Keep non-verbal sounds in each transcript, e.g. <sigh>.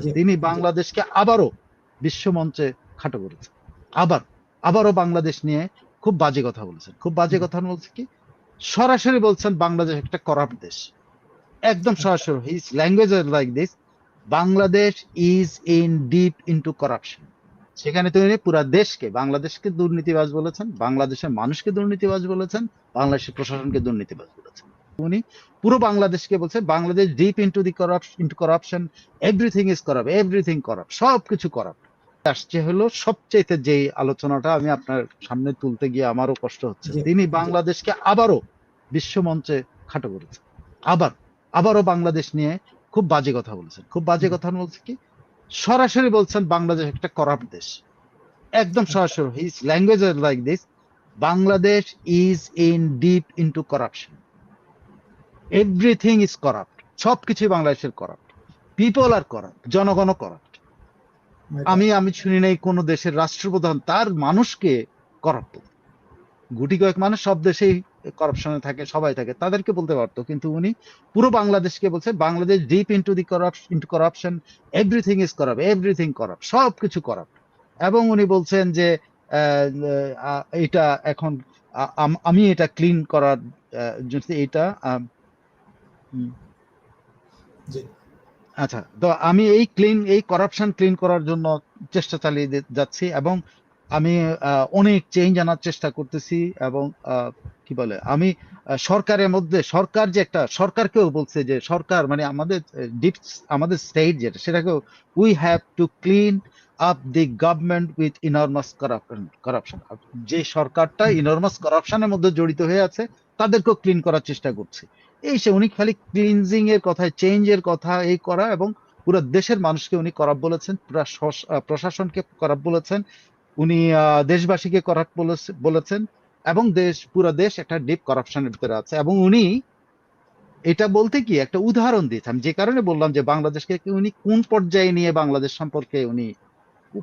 তিনি বাংলাদেশকে আবারও বিশ্বমঞ্চে খাটো করেছেন। আবার আবারও বাংলাদেশ নিয়ে খুব বাজে কথা বলেছেন। খুব বাজে কথা বলছে কি? সরাসরি বলছেন বাংলাদেশ একটা করাপ্ট দেশ। একদম সরাসরি his language like this Bangladesh is in deep into corruption সেখানে তিনি পুরা দেশকে বাংলাদেশকে দুর্নীতিবাজ বলেছেন বাংলাদেশের মানুষকে দুর্নীতিবাজ বলেছেন বাংলাদেশের প্রশাসনকে দুর্নীতিবাজ বলেছেন। উনি পুরো বাংলাদেশকে বলছে Bangladesh deep into the corruption into corruption everything is corrupt everything corrupt সবকিছু করাপ্ট আসছে হলো সবচেয়ে যে আলোচনাটা আমি আপনার সামনে তুলতে গিয়ে আমারও কষ্ট হচ্ছে। তিনি বাংলাদেশকে আবারও বিশ্বমঞ্চে খাটো করেছেন। আবার আবারও বাংলাদেশ নিয়ে খুব বাজে কথা বলেছেন। খুব বাজে কথা বলছে কি? সরাসরি বলছেন বাংলাদেশ একটা করাপ্ট দেশ। একদম সরাসরি his language like this Bangladesh is in deep into corruption everything is corrupt সবকিছুই বাংলাদেশের করাপ্ট পিপল আর করাপ্ট জনগণও করাপ্ট আমি আমি শুনি নাই কোন দেশের রাষ্ট্রপ্রধান তার মানুষকে করাপ্ট গুটি কয়েক মানুষ সব দেশেই করাপশনে থাকে সবাই থাকে তাদেরকে বলতে পারতো। কিন্তু উনি পুরো বাংলাদেশকে বলছে Bangladesh deep into the corruption into corruption everything is corrupt everything corrupt সব কিছু করাপ্ট এবং উনি বলছেন যে এটা এখন আম- এটা ক্লিন করার এটা আচ্ছা তো আমি এই ক্লিন এই করাপশন ক্লিন করার জন্য চেষ্টা চালিয়ে যাচ্ছি এবং আমি অনেক চেঞ্জ আনার চেষ্টা করতেছি এবং কি বলে আমি সরকারের মধ্যে সরকার যে একটা সরকারকেও বলছে যে সরকার মানে আমাদের ডিপ আমাদের স্টেট যেটা সেটাকেও we have to clean up the government with enormous corruption corruption যে সরকারটা। ইনর্মাস করাপশনের মধ্যে জড়িত হয়ে আছে তাদেরকেও ক্লিন করার চেষ্টা করছে। এই সে উনি খালি ক্লিনজিং এর কথা চেঞ্জ এর কথা এই করা এবং পুরো দেশের মানুষকে উনি করাপ বলেছেন, পুরো প্রশাসনকে করাপ বলেছেন, উনি দেশবাসীকে করাপ বলেছেন এবং দেশ, পুরো দেশ একটা ডিপ করাপশনের ভিতরে আছে এবং উনি এটা বলতে কি একটা উদাহরণ দিয়েছেন যে কারণে বললাম যে বাংলাদেশকে উনি কোন পর্যায়ে নিয়ে বাংলাদেশ সম্পর্কে উনি,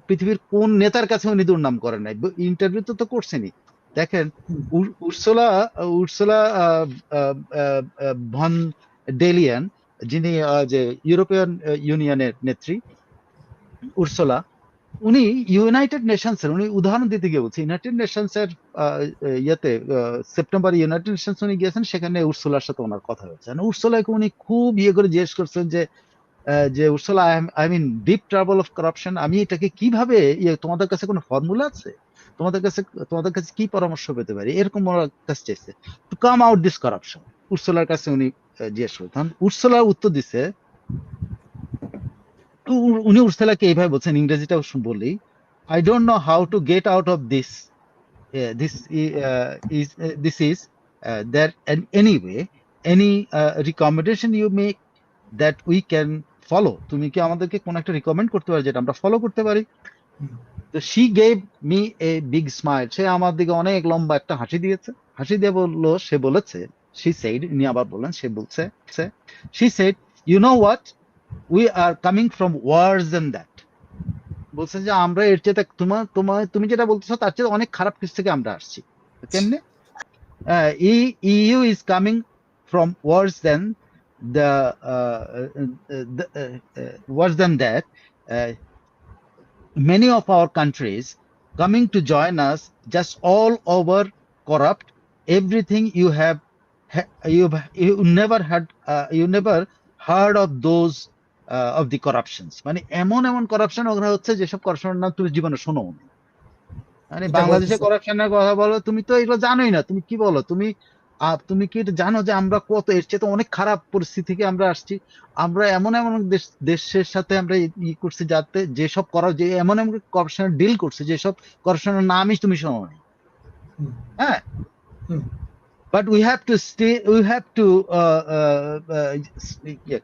পৃথিবীর কোন নেতার কাছে উনি দুর্নাম করেন নাই? ইন্টারভিউ তো তো করছেনই। দেখেন উর্সুলা উর্সুলা ভন ডেলিয়ান, যিনি যে ইউরোপিয়ান ইউনিয়নের নেত্রী, উর্সুলা, উনি ইউনাইটেড নেশনস এর উনি উদাহরণ দিতে গিয়ে বলছে ইউনাইটেড নেশনস এর ইয়েতে সেপ্টেম্বর ইউনাইটেড নেশনস উনি গিয়েছেন, সেখানে উর্সুলার সাথে ওনার কথা হয়েছে। আর উর্সুলাকে উনি খুব ইয়ে করে জিজ্ঞেস করছেন যে যে Ursula, I mean, deep travel of corruption, আমি এটাকে কীভাবে ইয়ে তোমাদের কাছে কোনো ফর্মুলা আছে? তোমাদের কাছে তোমাদের কাছে কি পরামর্শ পেতে পারি? এরকম ওনার কাছে চেয়েছে to come out this corruption উর্সুলার কাছে উনি জিজ্ঞেস করতেন উর্সুলা উত্তর দিছে উনি উর্সুলাকে এইভাবে বলছেন, ইংরেজিটাও শু- বলি I don't know how to get out of this this is there any way any recommendation you make that we can follow তুমি কি আমাদেরকে কোন একটা রিকমেন্ড করতে পারো, যেটা আমরা ফলো করতে পারি। তো she gave me a big smile সে আমার দিকে অনেক লম্বা একটা হাসি দিয়েছে। হাসি দিয়ে বলল সে বলেছে। শি সেইড ইনি আবার বললেন সে বলছে। She said you know what we are coming from worse than that বলছে যে আমরা এর চেয়ে তোমার তোমার তুমি যেটা বলতেছো তার চেয়ে অনেক খারাপ কিছু থেকে আমরা আসছি। কেমনে? You is coming from worse than the uh, uh, the, many of our countries coming to join us just all over corrupt. Everything you have, ha- you you never had, uh, you never heard of those uh, of the corruptions. মানে এমন এমন corruption ওখানে হচ্ছে যেসব করাপশনের নাম তুমি জীবনে শোনো মানে এটা বাংলাদেশে বলতেছে। করাপশনের কথা বলো তুমি তো এগুলো জানোই না তুমি কি বলো তুমি আহ, তুমি কি এটা জানো যে আমরা কত এর চেয়ে তো অনেক খারাপ পরিস্থিতি থেকে আমরা আসছি। আমরা এমন এমন দেশ দেশের সাথে আমরা ই করছি যাতে যেসব করা যে এমন এমন করাপশনের ডিল করছে যেসব করাপশনের নামই তুমি শোনো হ্যাঁ? But we have to stay we have to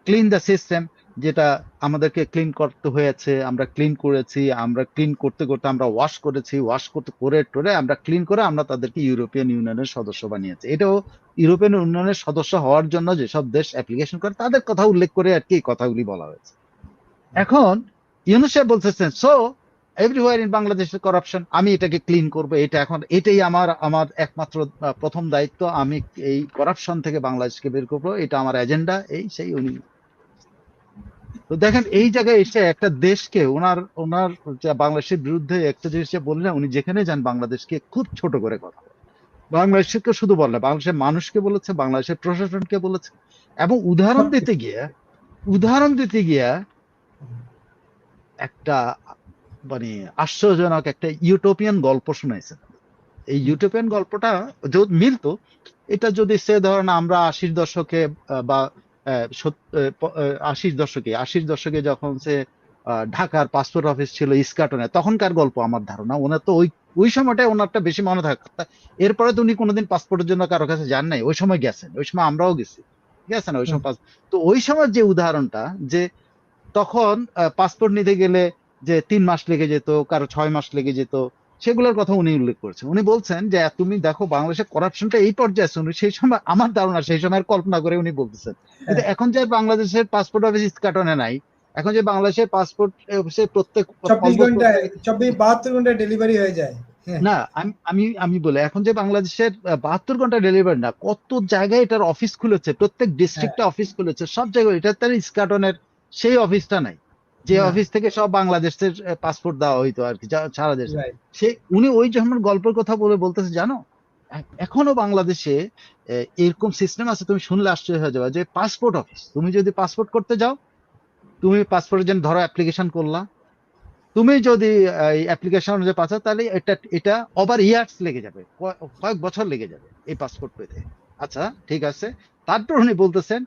clean the uh, যেটা আমাদেরকে ক্লিন করতে হয়েছে, আমরা ক্লিন করেছি, আমরা ক্লিন করতে করতে আমরা ওয়াশ করেছি ওয়াশ করতে করে টোরে আমরা ক্লিন করে আমরা তাদেরকে ইউরোপিয়ান ইউনিয়নের সদস্য বানিয়েছি। এটাও ইউরোপিয়ান ইউনিয়নের সদস্য হওয়ার জন্য যেসব দেশ অ্যাপ্লিকেশন করে তাদের কথা উল্লেখ করে আর কি কথাগুলি বলা হয়েছে। এখন ইউনুসেফ বলতেছেন সো এভরিওয়ার ইন বাংলাদেশের করাপশন আমি এটাকে ক্লিন করব, এটা এখন, এটাই আমার আমার একমাত্র প্রথম দায়িত্ব, আমি এই করাপশন থেকে বাংলাদেশকে বের করব, এটা আমার এজেন্ডা এই সেই উনি তো দেখেন এই জায়গায় এসে একটা দেশকে ওনার ওনার বাংলাদেশের বিরুদ্ধে একটা জিনিস বললেন উনি যেখানে যান বাংলাদেশকে খুব ছোট করে কথা বাংলাদেশকে শুধু বললে বাংলাদেশের মানুষকে বলেছে বাংলাদেশের প্রশাসনকে বলেছে। এবং উদাহরণ দিতে গিয়ে উদাহরণ দিতে গিয়া একটা মানে আশ্চর্যজনক একটা ইউটোপিয়ান গল্প শুনাইছে এই ইউটোপিয়ান গল্পটা যদি মিলতো। এটা যদি সে ধরেন আমরা আশির দশকে বা আশির দশকে আশির দশকে যখন সে ঢাকার পাসপোর্ট অফিস ছিল ইস্কাটনে তখনকার গল্প আমার ধারণা। ওনার তো ওই ওই সময়টাই ওনারটা বেশি মনে থাকে। এরপরে তো উনি কোনোদিন পাসপোর্টের জন্য কারও কাছে যান নাই। ওই সময় গেছেন ওই সময় আমরাও গেছি। গেছেন ওই সময় তো ওই সময় যে উদাহরণটা যে তখন পাসপোর্ট নিতে গেলে যে তিন মাস লেগে যেত কারও ছয় মাস লেগে যেত সেগুলোর কথা উনি উল্লেখ করেছেন। উনি বলছেন যে তুমি দেখো বাংলাদেশের করাপশনটা এই পর্যায়ে আছে সেই সময় আমার ধারণা সেই সময়ের কল্পনা করে উনি বলতেছেন। কিন্তু এখন যে বাংলাদেশের পাসপোর্ট অফিস ইস্কাটনে নাই এখন যে বাংলাদেশের পাসপোর্ট অফিসে প্রত্যেক চব্বিশ ঘন্টায় চব্বিশ বাহাত্তর ঘন্টায় ডেলিভারি হয়ে যায়। হ্যাঁ। না আমি আমি আমি বলি এখন যে বাংলাদেশের বাহাত্তর ঘণ্টা ডেলিভারি না কত জায়গায় এটার অফিস খুলেছে প্রত্যেক ডিস্ট্রিক্টে অফিস খুলেছে সব জায়গায় এটা তার ইস্কাটনের সেই অফিসটা নাই। যে অফিস থেকে সব বাংলাদেশের পাসপোর্ট দেওয়া হইতো আর কি সারা দেশে। সে উনি ওই যখন গল্পের কথা বলে বলতেছে জানো? এখনও বাংলাদেশে এরকম সিস্টেম আছে তুমি শুনলে আশ্চর্য হয়ে যাবে যে পাসপোর্ট অফিস তুমি যদি পাসপোর্ট করতে যাও তুমি পাসপোর্টের জন্য ধরো অ্যাপ্লিকেশন করলা। তুমি যদি এই অ্যাপ্লিকেশন যে পাচ্ছ তাহলে এটা এটা ওভার ইয়ার্স লেগে যাবে কয়- কয়েক বছর লেগে যাবে এই পাসপোর্ট পেতে। আচ্ছা ঠিক আছে। তারপর উনি বলতেছেন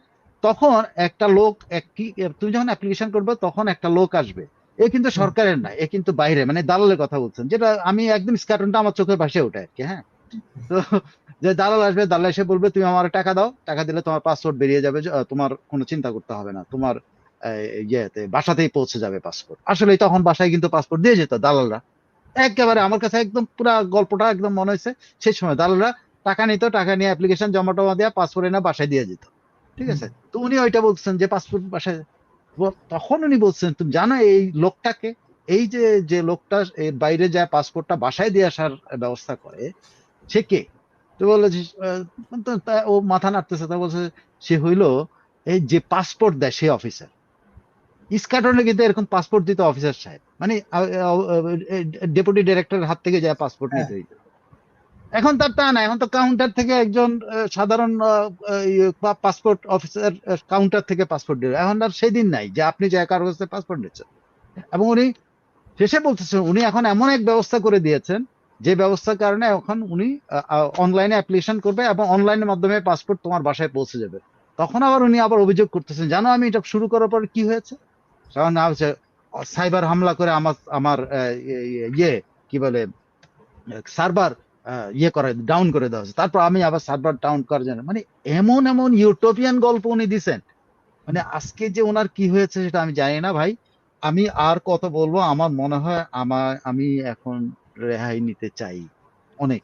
তখন একটা লোক তুমি যখন অ্যাপ্লিকেশন করবে তখন একটা লোক আসবে। এ কিন্তু সরকারের না এ কিন্তু বাইরে মানে দালালের কথা বলছেন যেটা আমি একদম স্ক্যাটনটা আমার চোখের পাশে ওঠে আর কি হ্যাঁ? তো <laughs> যে দালাল আসবে দালাল এসে বলবে তুমি আমার টাকা দাও টাকা দিলে তোমার পাসপোর্ট বেরিয়ে যাবে তোমার কোনো চিন্তা করতে হবে না তোমার ইয়েতে বাসাতেই পৌঁছে যাবে পাসপোর্ট। আসলে তখন বাসায় কিন্তু পাসপোর্ট দিয়ে যেত দালালরা। একেবারে আমার কাছে একদম পুরো গল্পটা একদম মনে হয়েছে সেই সময় দালালরা টাকা নিত টাকা নিয়ে অ্যাপ্লিকেশন জমা টমা দেওয়া পাসপোর্ট এনে বাসায় দিয়ে যেত। ঠিক আছে তো উনি ওইটা বলছেন যে পাসপোর্ট বাসায় তখন উনি বলছেন তুমি জানো এই লোকটাকে এই যে যে লোকটা এর বাইরে যায় পাসপোর্টটা বাসায় দিয়ে আসার ব্যবস্থা করে সে কে তো বলে যে, আহ, তো তা- ও মাথা নাড়তেছে তা বলছে সে হইল এই যে পাসপোর্ট দেয় সে অফিসার ইস্কাটনে কিন্তু এরকম পাসপোর্ট দিত অফিসার সাহেব মানে ডেপুটি ডিরেক্টরের হাত থেকে যায় পাসপোর্ট নিতে হইতো এখন তার তা না, এখন তো কাউন্টার থেকে একজন সাধারণ পাসপোর্ট অফিসার কাউন্টার থেকে পাসপোর্ট দিল এখন আর সেদিন নাই যে আপনি যে কারও কাছে পাসপোর্ট নিচ্ছেন। এবং উনি শেষে বলতেছেন উনি এখন এমন এক ব্যবস্থা করে দিয়েছেন, যে ব্যবস্থার কারণে এখন উনি অনলাইনে অ্যাপ্লিকেশন করবে এবং অনলাইনের মাধ্যমে পাসপোর্ট তোমার বাসায় পৌঁছে যাবে। তখন আবার উনি আবার অভিযোগ করতেছেন, জানো আমি এটা শুরু করার পর কি হয়েছে? হচ্ছে সাইবার হামলা করে আমার আমার ইয়ে কি বলে সার্ভার ইয়ে করে ডাউন করে দেওয়া হয়েছে। তারপর আমি আবার সার্ভার ডাউন করার জন্য মানে এমন এমন ইউটোপিয়ান গল্প উনি দিছেন। মানে আজকে যে ওনার কি হয়েছে সেটা আমি জানি না ভাই। আমি আর কত বলব আমার মনে হয় আমার আমি এখন রেহাই নিতে চাই। অনেক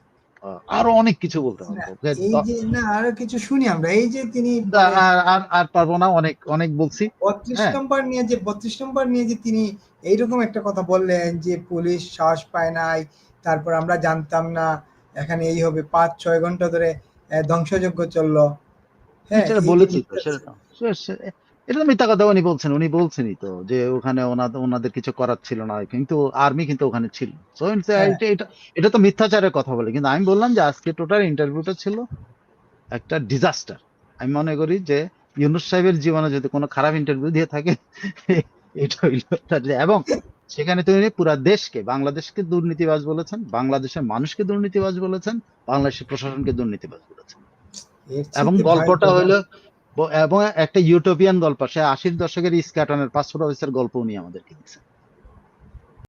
আরও অনেক কিছু বলতে না, হবে এই যে আরও কিছু শুনি আমরা। এই যে তিনি আর আর- পারব না অনেক অনেক বলছি। বত্রিশ হ্যাঁ। নম্বর নিয়ে যে বত্রিশ নম্বর নিয়ে যে তিনি এইরকম একটা কথা বললেন যে পুলিশ সাহস পায় নাই তারপর আমরা জানতাম না এখানে এই হবে পাঁচ ছয় ঘণ্টা ধরে ধ্বংসযজ্ঞ চলল। হ্যাঁ বলেছি তো সেটা এটা তো মিথ্যা কথা উনি বলছেন উনি বলছেনই তো যে ওখানে ওনাদের কিছু করার ছিল না কিন্তু আর্মি কিন্তু ওখানে ছিল। হ্যাঁ। এটা তো মিথ্যাচারের কথা বলে কিন্তু আমি বললাম যে আজকে টোটাল ইন্টারভিউটা ছিল একটা ডিজাস্টার আমি মনে করি যে ইউনুস সাহেবের জীবনে যদি কোনো খারাপ ইন্টারভিউ দিয়ে থাকে <laughs> এটা এবং সেখানে তিনি পুরা দেশকে বাংলাদেশকে দুর্নীতিবাজ বলেছেন বাংলাদেশের মানুষকে দুর্নীতিবাজ বলেছেন বাংলাদেশের প্রশাসনকে দুর্নীতিবাজ বলেছেন। এবং গল্পটা হলো এবং একটা ইউটোপিয়ান গল্প সে আশির দশকের ইস্কাটনের পাসপোর্ট অফিসের গল্প উনি আমাদেরকে দিচ্ছেন